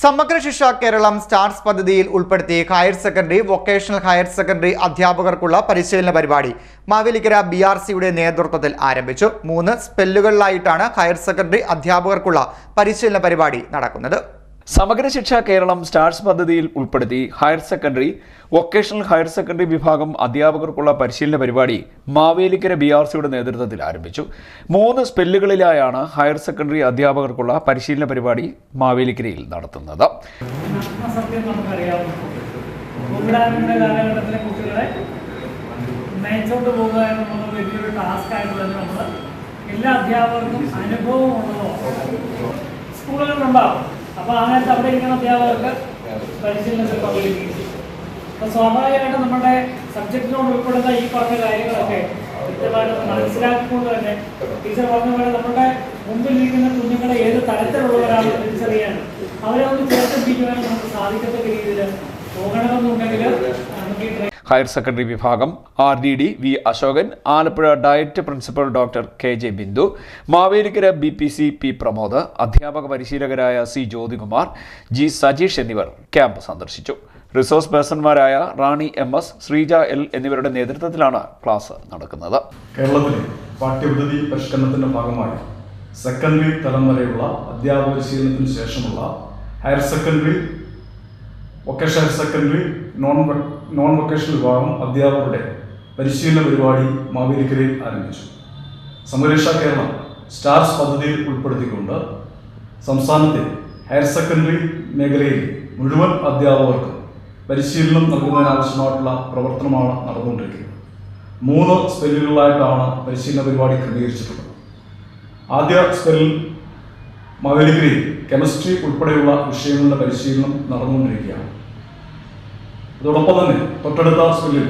സമഗ്ര ശിക്ഷ കേരളം സ്റ്റാർസ് പദ്ധതിയിൽ ഉൾപ്പെടുത്തി higher secondary vocational higher secondary അധ്യാപകർക്കുള്ള പരിശീലന പരിപാടി മാവേലിക്കര ബി ആർ സിയുടെ നേതൃത്വത്തിൽ ആരംഭിച്ചു. മൂന്ന് സ്പെല്ലുകളിലായിട്ടാണ് ഹയർ സെക്കൻഡറി അധ്യാപകർക്കുള്ള പരിശീലന പരിപാടി നടക്കുന്നത്. സമഗ്ര ശിക്ഷ കേരളം സ്റ്റാർസ് പദ്ധതിയിൽ ഉൾപ്പെടുത്തി higher secondary vocational higher secondary വിഭാഗം അധ്യാപകർക്കുള്ള പരിശീലന പരിപാടി മാവേലിക്കര ബി ആർ സിയുടെ നേതൃത്വത്തിൽ ആരംഭിച്ചു. മൂന്ന് സ്പെല്ലുകളിലായാണ് ഹയർ സെക്കൻഡറി അധ്യാപകർക്കുള്ള പരിശീലന പരിപാടി മാവേലിക്കരയിൽ നടത്തുന്നത്. എല്ലാ അധ്യാപകർക്കും അനുഭവം ഉള്ളതോ സ്കൂളുകളിലുണ്ടാവും. അപ്പോൾ ആ നേരത്ത് അവിടെ ഇരിക്കുന്ന അധ്യാപകർക്ക് പരിശീലനത്തിൽ ചെയ്യും അപ്പോൾ സ്വാഭാവികമായിട്ടും നമ്മുടെ സബ്ജക്റ്റിനോട് ഉൾപ്പെടുന്ന ഈ പറഞ്ഞ കാര്യങ്ങളൊക്കെ കൃത്യമായിട്ട് മനസ്സിലാക്കിക്കൊണ്ട് തന്നെ. ടീച്ചർ പറഞ്ഞ പോലെ നമ്മുടെ മുമ്പിലിരിക്കുന്ന കുഞ്ഞുങ്ങളെ ഏത് തരത്തിലുള്ളവരാണെന്ന് തിരിച്ചറിയാൻ അവരെ ഒന്ന് ചേർത്തിപ്പിക്കുവാനും നമുക്ക് സാധിക്കത്തക്ക രീതിയിൽ പോകണമെന്നുണ്ടെങ്കിൽ നമുക്ക് ഈ ഹയർ സെക്കൻഡറി വിഭാഗം R D D V Ashokan Alappuzha DIET principal doctor K J Bindu Mavelikkara B P C P Pramod അധ്യാപക പരിശീലകരായ സി ജ്യോതികുമാർ ജി സജീഷ് എന്നിവർ ക്യാമ്പ് സന്ദർശിച്ചു. റിസോഴ്സ് പേഴ്സൺമാരായ Rani M S Sreeja L എന്നിവരുടെ നേതൃത്വത്തിലാണ് ക്ലാസ് നടക്കുന്നത്. കേരളത്തിലെ പാഠ്യപദ്ധതി പരിഷ്കരണത്തിന്റെ ഭാഗമായി സെക്കൻഡറി തലം വരെയുള്ള അധ്യാപക പരിശീലനത്തിന് ശേഷമുള്ള higher secondary vocation higher secondary non non vocational വിഭാഗം അധ്യാപകരുടെ പരിശീലന പരിപാടി മാവേലിക്കരയിൽ ആരംഭിച്ചു. സമരക്ഷ കേരളം സ്റ്റാർസ് പദ്ധതിയിൽ ഉൾപ്പെടുത്തിക്കൊണ്ട് സംസ്ഥാനത്തെ ഹയർ സെക്കൻഡറി മേഖലയിൽ മുഴുവൻ അധ്യാപകർക്കും പരിശീലനം നൽകുന്നതിനാവശ്യമായിട്ടുള്ള പ്രവർത്തനമാണ് നടന്നുകൊണ്ടിരിക്കുന്നത്. മൂന്ന് സ്പെല്ലുകളിലായിട്ടാണ് പരിശീലന പരിപാടി ക്രമീകരിച്ചിട്ടുള്ളത്. ആദ്യ സ്പെല്ലിൽ മാവേലിക്കരയിൽ കെമിസ്ട്രി ഉൾപ്പെടെയുള്ള വിഷയങ്ങളുടെ പരിശീലനം നടന്നുകൊണ്ടിരിക്കുകയാണ്. അതോടൊപ്പം തന്നെ തൊട്ടടുത്ത സ്കൂളിൽ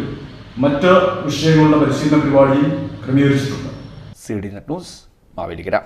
മറ്റ് വിഷയങ്ങളുടെ പരിശീലന പരിപാടിയും ക്രമീകരിച്ചിട്ടുണ്ട്. C D net news Mavelikkara.